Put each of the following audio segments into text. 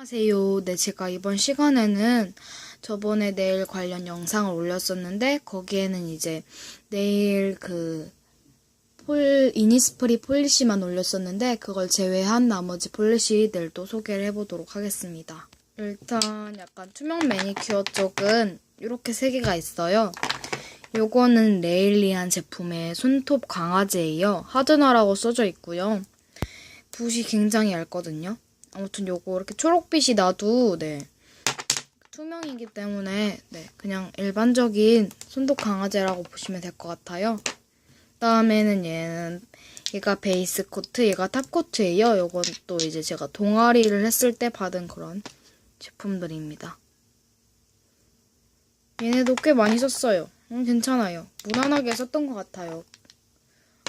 안녕하세요. 네, 제가 이번 시간에는 저번에 네일 관련 영상을 올렸었는데, 거기에는 이제 네일 그, 폴, 이니스프리 폴리시만 올렸었는데, 그걸 제외한 나머지 폴리시들도 소개를 해보도록 하겠습니다. 일단 약간 투명 매니큐어 쪽은 이렇게 세 개가 있어요. 요거는 레일리한 제품의 손톱 강화제예요. 하드나라고 써져 있고요. 붓이 굉장히 얇거든요. 아무튼 요거 이렇게 초록빛이 나도 네 투명이기 때문에 네 그냥 일반적인 손톱 강화제라고 보시면 될 것 같아요. 다음에는 얘는 얘가 베이스 코트, 얘가 탑 코트예요. 요건 또 이제 제가 동아리를 했을 때 받은 그런 제품들입니다. 얘네도 꽤 많이 썼어요. 음, 괜찮아요. 무난하게 썼던 것 같아요.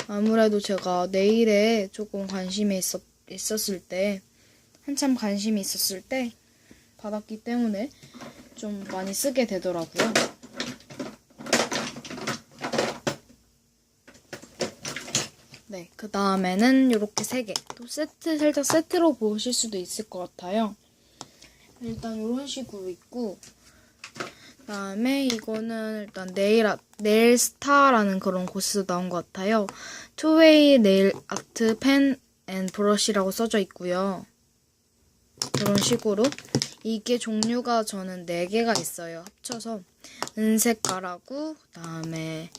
아무래도 제가 네일에 조금 관심이 있었, 있었을 때 한참 관심이 있었을 때 받았기 때문에 좀 많이 쓰게 되더라고요. 네, 그 다음에는 이렇게 세 개. 또 세트, 살짝 세트로 보실 수도 있을 것 같아요. 일단 이런 식으로 있고, 그 다음에 이거는 일단 네일, 아, 네일 스타라는 그런 곳에서 나온 것 같아요. 투웨이 네일 아트 펜 앤 브러쉬라고 써져 있고요. 이런 식으로 이게 종류가 저는 4개가 있어요. 합쳐서 은색깔하고 그다음에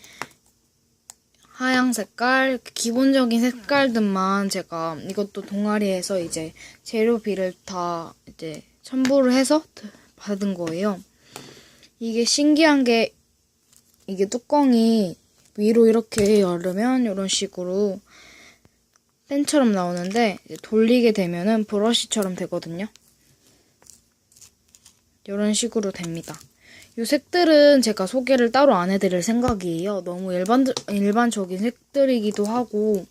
하양 색깔 기본적인 색깔들만 제가 이것도 동아리에서 이제 재료비를 다 이제 첨부를 해서 받은 거예요. 이게 신기한 게 이게 뚜껑이 위로 이렇게 열으면 이런 식으로 펜처럼 나오는데 돌리게 되면은 브러쉬처럼 되거든요. 이런 식으로 됩니다. 이 색들은 제가 소개를 따로 안 해드릴 생각이에요. 너무 일반, 일반적인 색들이기도 하고,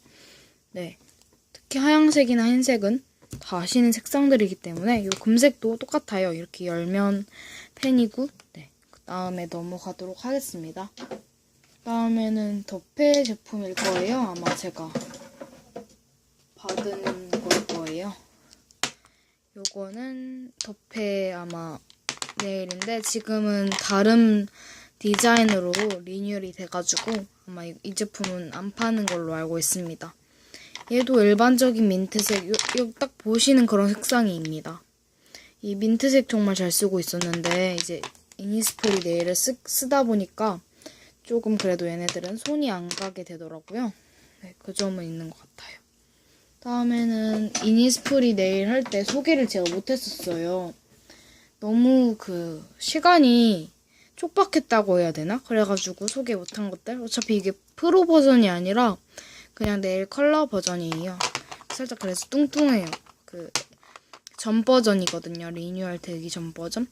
네. 특히 하얀색이나 흰색은 다 아시는 색상들이기 때문에, 이 금색도 똑같아요. 이렇게 열면 펜이고, 네. 그 다음에 넘어가도록 하겠습니다. 다음에는 더페 제품일 거예요. 아마 제가 받은 걸 거예요. 요거는 더페 아마 네일인데 지금은 다른 디자인으로 리뉴얼이 돼가지고 아마 이, 이 제품은 안 파는 걸로 알고 있습니다. 얘도 일반적인 민트색, 요, 요 딱 보시는 그런 색상입니다. 이 민트색 정말 잘 쓰고 있었는데 이제 이니스프리 네일을 쓰, 쓰다 보니까 조금 그래도 얘네들은 손이 안 가게 되더라고요. 네, 그 점은 있는 것 같아요. 다음에는 이니스프리 네일 할 때 소개를 제가 못했었어요. 너무 그 시간이 촉박했다고 해야 되나? 그래가지고 소개 못한 것들. 어차피 이게 프로 버전이 아니라 그냥 네일 컬러 버전이에요. 살짝 그래서 뚱뚱해요. 그 전 버전이거든요. 리뉴얼 되기 전 버전.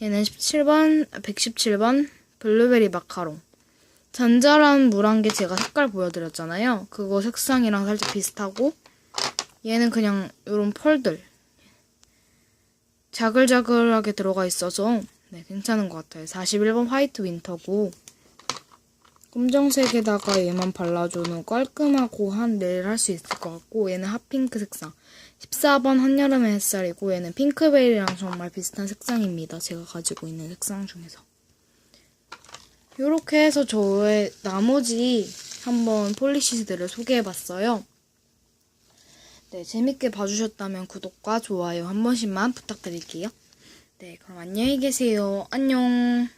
얘는 17번, 117번 블루베리 마카롱. 잔잘한 물안개 제가 색깔 보여드렸잖아요. 그거 색상이랑 살짝 비슷하고 얘는 그냥 이런 펄들 자글자글하게 들어가 있어서 네, 괜찮은 것 같아요. 41번 화이트 윈터고 검정색에다가 얘만 발라주는 깔끔하고 한 네일 할 수 있을 것 같고 얘는 핫핑크 색상 14번 한여름의 햇살이고 얘는 핑크베리랑 정말 비슷한 색상입니다. 제가 가지고 있는 색상 중에서 이렇게 해서 저의 나머지 한번 폴리시들을 소개해봤어요. 네, 재밌게 봐주셨다면 구독과 좋아요 한 번씩만 부탁드릴게요. 네, 그럼 안녕히 계세요. 안녕.